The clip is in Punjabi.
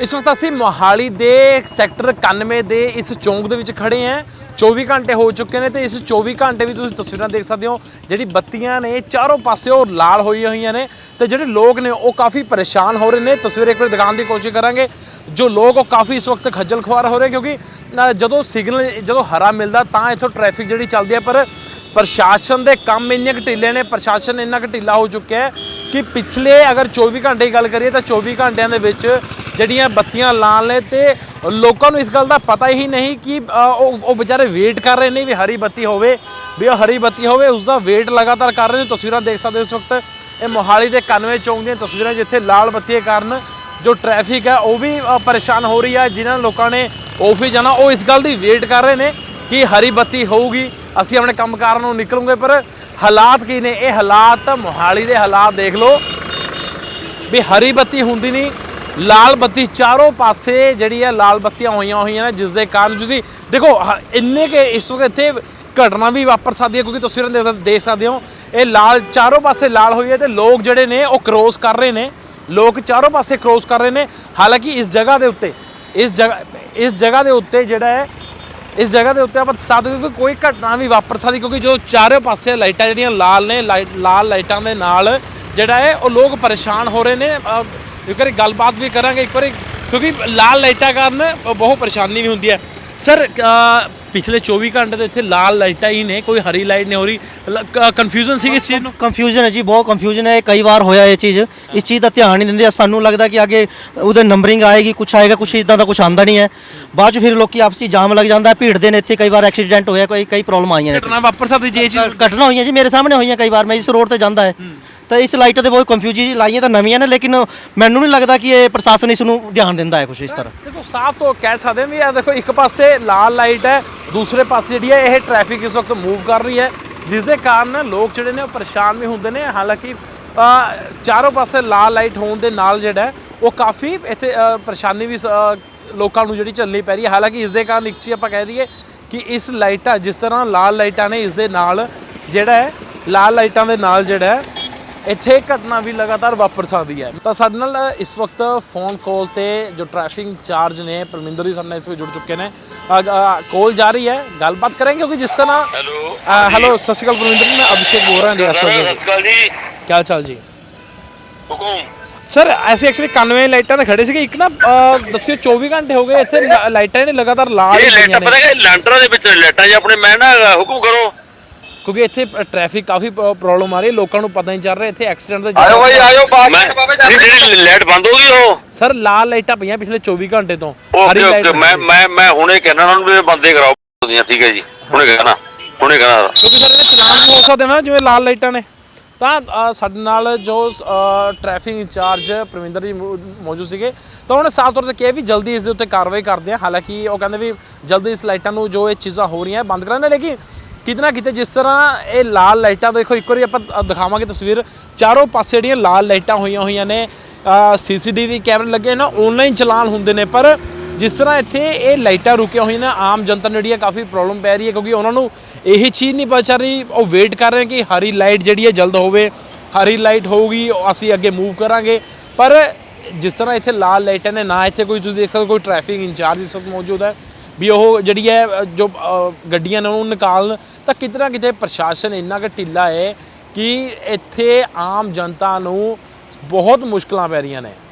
ਇਸ ਵਕਤ ਅਸੀਂ ਮੋਹਾਲੀ ਦੇ ਸੈਕਟਰ 91 ਦੇ ਇਸ ਚੌਂਕ ਦੇ ਵਿੱਚ ਖੜੇ ਹਾਂ। 24 ਘੰਟੇ ਹੋ ਚੁੱਕੇ ਨੇ ਤੇ ਇਸ 24 ਘੰਟੇ ਵੀ ਤੁਸੀਂ ਤਸਵੀਰਾਂ ਦੇਖ ਸਕਦੇ ਹੋ, ਜਿਹੜੀ ਬੱਤੀਆਂ ਨੇ ਚਾਰੋਂ ਪਾਸੇ ਉਹ ਲਾਲ ਹੋਈਆਂ ਹੋਈਆਂ ਨੇ ਤੇ ਜਿਹੜੇ ਲੋਕ ਨੇ ਉਹ ਕਾਫੀ ਪਰੇਸ਼ਾਨ ਹੋ ਰਹੇ ਨੇ। ਤਸਵੀਰ ਇੱਕ ਵਾਰ ਦਿਖਾਉਣ ਦੀ ਕੋਸ਼ਿਸ਼ ਕਰਾਂਗੇ। ਜੋ ਲੋਕ ਉਹ ਕਾਫੀ ਇਸ ਵਕਤ ਖੱਜਲ ਖੁਆਰ ਹੋ ਰਹੇ ਕਿਉਂਕਿ ਜਦੋਂ ਸਿਗਨਲ ਜਦੋਂ ਹਰਾ ਮਿਲਦਾ ਤਾਂ ਇੱਥੋਂ ਟ੍ਰੈਫਿਕ ਜਿਹੜੀ ਚੱਲਦੀ ਹੈ, ਪਰ ਪ੍ਰਸ਼ਾਸਨ ਦੇ ਕੰਮ ਇੰਨੇ ਕੁ ਢਿੱਲੇ ਨੇ, ਪ੍ਰਸ਼ਾਸਨ ਇੰਨਾ ਕੁ ਢਿੱਲਾ ਹੋ ਚੁੱਕਿਆ ਹੈ ਕਿ ਪਿਛਲੇ ਅਗਰ 24 ਘੰਟੇ ਦੀ ਗੱਲ ਕਰੀਏ ਤਾਂ 24 ਘੰਟਿਆਂ ਦੇ ਵਿੱਚ ਜਿਹੜੀਆਂ ਬੱਤੀਆਂ ਲਾਲ ਨੇ ਤੇ ਲੋਕਾਂ ਨੂੰ ਇਸ ਗੱਲ ਦਾ ਪਤਾ ਹੀ ਨਹੀਂ ਕਿ ਉਹ ਉਹ ਵਿਚਾਰੇ ਵੇਟ ਕਰ ਰਹੇ ਨੇ ਵੀ ਹਰੀ ਬੱਤੀ ਹੋਵੇ, ਵੀ ਉਹ ਹਰੀ ਬੱਤੀ ਹੋਵੇ ਉਸ ਦਾ ਵੇਟ ਲਗਾਤਾਰ ਕਰ ਰਹੇ ਨੇ। ਤਸਵੀਰਾਂ ਦੇਖ ਸਕਦੇ ਹੋ ਇਸ ਵਕਤ। ਇਹ ਮੋਹਾਲੀ ਦੇ 91 ਚੌਂਕ ਦੀਆਂ ਤਸਵੀਰਾਂ ਜਿੱਥੇ ਲਾਲ ਬੱਤੀ ਕਾਰਨ ਜੋ ਟ੍ਰੈਫਿਕ ਹੈ, ਉਹ ਵੀ ਪਰੇਸ਼ਾਨ ਹੋ ਰਹੀ ਹੈ। ਜਿਨ੍ਹਾਂ ਲੋਕਾਂ ਨੇ ਆਫਿਸ ਜਾਣਾ, ਉਹ ਇਸ ਗੱਲ ਦੀ ਵੇਟ ਕਰ ਰਹੇ ਨੇ ਕਿ ਹਰੀ ਬੱਤੀ ਹੋਊਗੀ। ਅਸੀਂ ਆਪਣੇ ਕੰਮਕਾਰਾਂ ਨੂੰ ਨਿਕਲੂਗੇ, ਪਰ ਹਾਲਾਤ ਕੀ ਨੇ? ਇਹ ਹਾਲਾਤ ਮੋਹਾਲੀ ਦੇ ਹਾਲਾਤ ਦੇਖ ਲਓ। ਵੀ ਹਰੀ ਬੱਤੀ ਹੁੰਦੀ ਨਹੀਂ ਲਾਲ ਬੱਤੀ ਚਾਰੋਂ ਪਾਸੇ ਜਿਹੜੀ ਹੈ ਲਾਲ ਬੱਤੀਆਂ ਹੋਈਆਂ ਹੋਈਆਂ ਨੇ ਜਿਸ ਦੇ ਕਾਰਨ ਤੁਸੀਂ ਦੇਖੋ, ਹ- ਇੰਨੇ ਕੇ ਇਸ ਵਕਤ ਇੱਥੇ ਘਟਨਾ ਵੀ ਵਾਪਰ ਸਕਦੀ ਹੈ, ਕਿਉਂਕਿ ਤਸਵੀਰਾਂ ਦੇਖ ਸਕ- ਦੇਖ ਸਕਦੇ ਹੋ, ਇਹ ਲਾਲ ਚਾਰੋਂ ਪਾਸੇ ਲਾਲ ਹੋਈ ਹੈ ਤੇ ਲੋਕ ਜਿਹੜੇ ਨੇ ਉਹ ਕ੍ਰੋਸ ਕਰ ਰਹੇ ਨੇ। ਲੋਕ ਚਾਰੋਂ ਪਾਸੇ ਕ੍ਰੋਸ ਕਰ ਰਹੇ ਨੇ। ਹਾਲਾਂਕਿ ਇਸ ਜਗ੍ਹਾ ਦੇ ਉੱਤੇ, ਇਸ ਜਗ੍ਹਾ ਇਸ ਜਗ੍ਹਾ ਦੇ ਉੱਤੇ ਜਿਹੜਾ ਹੈ, ਇਸ ਜਗ੍ਹਾ ਦੇ ਉੱਤੇ ਆਪਾਂ ਸਾਧ ਕਿ ਕੋਈ ਘਟਨਾ ਵੀ ਵਾਪਰ ਸਕਦੀ, ਕਿਉਂਕਿ ਜੋ ਚਾਰੇ ਪਾਸੇ ਲਾਈਟਾਂ ਜਿਹੜੀਆਂ ਲਾਲ ਨੇ ਲਾਈਟ ਲਾਲ ਲਾਈਟਾਂ ਦੇ ਨਾਲ ਜਿਹੜਾ ਹੈ, ਉਹ ਲੋਕ ਪਰੇਸ਼ਾਨ ਹੋ ਰਹੇ ਨੇ। ਇੱਕ ਵਾਰੀ ਗੱਲਬਾਤ ਵੀ ਕਰਾਂਗੇ ਇੱਕ ਵਾਰੀ ਕਿਉਂਕਿ ਲਾਲ ਲਾਈਟਾਂ ਕਾਰਨ ਬਹੁਤ ਪਰੇਸ਼ਾਨੀ ਵੀ ਹੁੰਦੀ ਹੈ। ਸਰ ਪਿਛਲੇ 24 ਘੰਟੇ ਤੋਂ ਇੱਥੇ ਲਾਲ ਲਾਈਟਾਂ ਹੀ ਨੇ ਕੋਈ ਹਰੀ ਲਾਈਟ ਨਹੀਂ ਹੋ ਰਹੀ। ਕਨਫਿਊਜ਼ਨ ਸੀ ਇਸ ਚੀਜ਼ ਨੂੰ? ਕੰਫਿਊਜ਼ਨ ਹੈ ਜੀ ਬਹੁਤ ਕੰਫਿਊਜ਼ਨ ਹੈ ਕਈ ਵਾਰ ਹੋਇਆ ਇਹ ਚੀਜ਼। ਇਸ ਚੀਜ਼ ਦਾ ਧਿਆਨ ਨਹੀਂ ਦਿੰਦੇ ਸਾਨੂੰ ਲੱਗਦਾ ਕਿ ਅੱਗੇ ਉਹਦੇ ਨੰਬਰਿੰਗ ਆਏਗੀ ਕੁਝ ਆਏਗਾ ਕੁਝ ਇਦਾਂ ਦਾ ਕੁਝ ਆਂਦਾ ਨਹੀਂ ਹੈ। ਬਾਅਦ ਚ ਫਿਰ ਲੋਕੀ ਆਪਸੀ ਜਾਮ ਲੱਗ ਜਾਂਦਾ ਹੈ ਭੀੜਦੇ ਨੇ ਇੱਥੇ ਕਈ ਵਾਰ ਐਕਸੀਡੈਂਟ ਹੋਇਆ ਕੋਈ ਕਈ ਪ੍ਰੋਬਲਮ ਆਈਆਂ ਨੇ ਘਟਨਾ ਵਾਪਰ ਸਕਦੀ ਜੇ ਚੀਜ਼ ਘਟਨਾ ਹੋਈਆਂ ਜੀ ਮੇਰੇ ਸਾਹਮਣੇ ਹੋਈਆਂ ਕਈ ਵਾਰ ਮੈਂ ਇਸ ਰੋਡ ਤੇ ਜਾਂਦਾ ਹੈ। ਤਾਂ ਇਸ ਲਾਈਟਾਂ ਤੇ ਬਹੁਤ ਕੰਫਿਊਜ਼ਨ ਲਾਈਆਂ ਤਾਂ ਨਵੀਆਂ ਨੇ ਲੇਕਿਨ ਮੈਨੂੰ ਨਹੀਂ ਲੱਗਦਾ ਕਿ ਇਹ ਪ੍ਰਸ਼ਾਸਨ ਇਸ ਨੂੰ ਧਿਆਨ ਦਿੰਦਾ ਹੈ ਕੁਝ ਇਸ ਤਰ੍ਹਾਂ। ਦੇਖੋ ਸਾਫ਼ ਤੋਂ ਕਹਿ ਸਕਦੇ ਹਾਂ ਵੀ ਇਹ ਦੇਖੋ ਇੱਕ ਪਾਸੇ ਲਾਲ ਲਾਈਟ ਹੈ ਦੂਸਰੇ ਪਾਸੇ ਜਿਹੜੀ ਹੈ ਇਹ ਟ੍ਰੈਫਿਕ ਇਸ ਵਕਤ ਮੂਵ ਕਰ ਰਹੀ ਹੈ ਜਿਸ ਦੇ ਕਾਰਨ ਲੋਕ ਜਿਹੜੇ ਨੇ ਉਹ ਪਰੇਸ਼ਾਨ ਵੀ ਹੁੰਦੇ ਨੇ। ਹਾਲਾਂਕਿ ਚਾਰੋਂ ਪਾਸੇ ਲਾਲ ਲਾਈਟ ਹੋਣ ਦੇ ਨਾਲ ਜਿਹੜਾ ਉਹ ਕਾਫੀ ਇੱਥੇ ਪਰੇਸ਼ਾਨੀ ਵੀ ਅ, ਲੋਕਾਂ ਨੂੰ ਜਿਹੜੀ ਚੱਲਣੀ ਪੈ ਰਹੀ ਹੈ। ਹਾਲਾਂਕਿ ਇਸ ਦੇ ਕਾਰਨ ਇੱਕ ਚੀਜ਼ ਆਪਾਂ ਕਹਿ ਦਈਏ ਕਿ ਇਸ ਲਾਈਟਾਂ ਜਿਸ ਤਰ੍ਹਾਂ ਲਾਲ ਲਾਈਟਾਂ ਨੇ ਇਸ ਦੇ ਨਾਲ ਜਿਹੜਾ ਹੈ ਲਾਲ ਲਾਈਟਾਂ ਦੇ ਨਾਲ ਜਿਹੜਾ ਹੈ ਇੱਥੇ ਘਟਨਾ ਵੀ ਲਗਾਤਾਰ ਵਾਪਰ ਸਕਦੀ ਹੈ। ਤਾਂ ਸਾਡੇ ਨਾਲ ਇਸ ਵਕਤ ਫੋਨ ਕਾਲ ਤੇ ਜੋ ਟ੍ਰੈਫਿਕ ਇੰਚਾਰਜ ਨੇ ਪਰਮਿੰਦਰ ਜੀ ਸਾਡੇ ਨਾਲ ਇਸ ਵਿੱਚ ਜੁੜ ਚੁੱਕੇ ਨੇ। ਕਾਲ ਜਾ ਰਹੀ ਹੈ। ਗੱਲਬਾਤ ਕਰਾਂਗੇ ਕਿਉਂਕਿ ਜਿਸ ਤਰ੍ਹਾਂ ਹੈਲੋ ਹੈਲੋ ਸਤਿ ਸ਼੍ਰੀ ਅਕਾਲ ਪਰਮਿੰਦਰ ਜੀ ਮੈਂ ਅਭਿਸ਼ੇਕ ਬੋਲ ਰਿਹਾ ਹਾਂ ਸਤਿ ਸ਼੍ਰੀ ਅਕਾਲ ਜੀ। ਕੀ ਹਾਲ ਚਾਲ ਜੀ? ਹੁਕਮ। ਸਰ ਐਸੇ ਐਕਚੁਅਲੀ 91 ਲਾਈਟਾਂ ਤੇ ਖੜੇ ਸੀਗੇ। ਇੱਕ ਨਾ ਦੱਸਿਓ 24 ਘੰਟੇ ਹੋ ਗਏ ਇੱਥੇ ਲਾਈਟਾਂ ਨੇ ਲਗਾਤਾਰ ਲਾਲ ਹੀ ਇਹ ਨੇ। ਪਤਾ ਕਿ ਲੈਂਟਰਾਂ ਦੇ ਵਿੱਚ ਲੈਟਾਂ 'ਚ ਆਪਣੇ ਮੈਂ ਨਾ ਹੁਕਮ ਕਰੋ। ਕਿਉਂਕਿ ਇੱਥੇ ਟ੍ਰੈਫਿਕ ਕਾਫੀ ਪ੍ਰੋਬਲਮ ਆ ਰਹੀ ਹੈ ਲੋਕਾਂ ਨੂੰ ਪਤਾ ਨਹੀਂ ਚੱਲ ਰਿਹਾ ਇੱਥੇ ਐਕਸੀਡੈਂਟ ਦਾ ਆਇਓ ਭਾਈ ਆਇਓ ਬਾਤ ਨਹੀਂ ਜਿਹੜੀ ਲਾਈਟ ਬੰਦ ਹੋ ਗਈ ਉਹ? ਸਰ ਲਾਲ ਲਾਈਟਾਂ ਪਈਆਂ ਪਿਛਲੇ 24 ਘੰਟੇ ਤੋਂ। ਓਕੇ ਓਕੇ ਮੈਂ ਮੈਂ ਮੈਂ ਹੁਣੇ ਕਹਿਣਾ ਉਹਨਾਂ ਨੂੰ ਵੀ ਬੰਦੇ ਕਰਾਓ ਉਹਦੀਆਂ ਠੀਕ ਹੈ ਜੀ। ਹੁਣੇ ਕਹਿਣਾ ਹੁਣੇ ਕਹਿਣਾ ਕਿਉਂਕਿ ਸਰ ਇਹਦੇ ਚਲਾਨ ਵੀ ਹੋ ਸਕਦੇ ਨਾ ਜਿਵੇਂ ਲਾਲ ਲਾਈਟਾਂ ਨੇ। ਤਾਂ ਸਾਡੇ ਨਾਲ ਜੋ ਟ੍ਰੈਫਿਕ ਇੰਚਾਰਜ ਪ੍ਰਵਿੰਦਰ ਜੀ ਮੌਜੂਦ ਸੀਗੇ। ਤਾਂ ਉਹਨੇ ਸਾਫ਼ ਤੌਰ ਤੇ ਕਿਹਾ ਵੀ ਜਲਦੀ ਇਸ ਦੇ ਉੱਤੇ ਕਾਰਵਾਈ ਕਰਦੇ ਆ ਹਾਲਾਂਕਿ ਉਹ ਕਹਿੰਦੇ ਵੀ ਜਲਦੀ ਇਸ ਲਾਈਟਾਂ ਨੂੰ ਜੋ ਇਹ ਚੀਜ਼ਾਂ ਹੋ ਰਹੀਆਂ ਬੰਦ ਕਰਾਂਗੇ ਲੇਕਿਨ ਕਿਤੇ ਨਾ ਕਿਤੇ ਜਿਸ ਤਰ੍ਹਾਂ ਇਹ ਲਾਲ ਲਾਈਟਾਂ ਦੇਖੋ, ਇੱਕ ਵਾਰੀ ਆਪਾਂ ਦਿਖਾਵਾਂਗੇ ਤਸਵੀਰ। ਚਾਰੋਂ ਪਾਸੇ ਜਿਹੜੀਆਂ ਲਾਲ ਲਾਈਟਾਂ ਹੋਈਆਂ ਹੋਈਆਂ ਨੇ ਸੀਸੀਟੀਵੀ ਕੈਮਰੇ ਲੱਗੇ ਨਾ ਆਨਲਾਈਨ ਚਲਾਨ ਹੁੰਦੇ ਨੇ, ਪਰ ਜਿਸ ਤਰ੍ਹਾਂ ਇੱਥੇ ਇਹ ਲਾਈਟਾਂ ਰੁਕੀਆਂ ਹੋਈਆਂ ਨੇ, ਆਮ ਜਨਤਾ ਨੂੰ ਜਿਹੜੀ ਹੈ ਕਾਫੀ ਪ੍ਰੋਬਲਮ ਪੈ ਰਹੀ ਹੈ, ਕਿਉਂਕਿ ਉਹਨਾਂ ਨੂੰ ਇਹੀ ਚੀਜ਼ ਨਹੀਂ ਪਤਾ ਚੱਲ ਰਹੀ। ਉਹ ਵੇਟ ਕਰ ਰਹੇ ਕਿ ਹਰੀ ਲਾਈਟ ਜਿਹੜੀ ਹੈ ਜਲਦ ਹੋਵੇ। ਹਰੀ ਲਾਈਟ ਹੋਊਗੀ, ਅਸੀਂ ਅੱਗੇ ਮੂਵ ਕਰਾਂਗੇ। ਪਰ ਜਿਸ ਤਰ੍ਹਾਂ ਇੱਥੇ ਲਾਲ ਲਾਈਟਾਂ ਨੇ, ਨਾ ਇੱਥੇ ਕੋਈ ਤੁਸੀਂ ਦੇਖ ਸਕਦੇ ਹੋ, ਕੋਈ ਟ੍ਰੈਫਿਕ ਇੰਚਾਰਜ ਇਸ ਵਕਤ ਮੌਜੂਦ ਹੈ। ਵੀ ਉਹ ਜਿਹੜੀ ਹੈ ਜੋ ਗੱਡੀਆਂ ਨੇ ਉਹਨੂੰ ਨਿਕਾਲਣ, ਤਾਂ ਕਿਤੇ ਨਾ ਕਿਤੇ ਪ੍ਰਸ਼ਾਸਨ ਇੰਨਾ ਕੁ ਢਿੱਲਾ ਹੈ ਕਿ ਇੱਥੇ ਆਮ ਜਨਤਾ ਨੂੰ ਬਹੁਤ ਮੁਸ਼ਕਲਾਂ ਪੈ ਰਹੀਆਂ ਨੇ।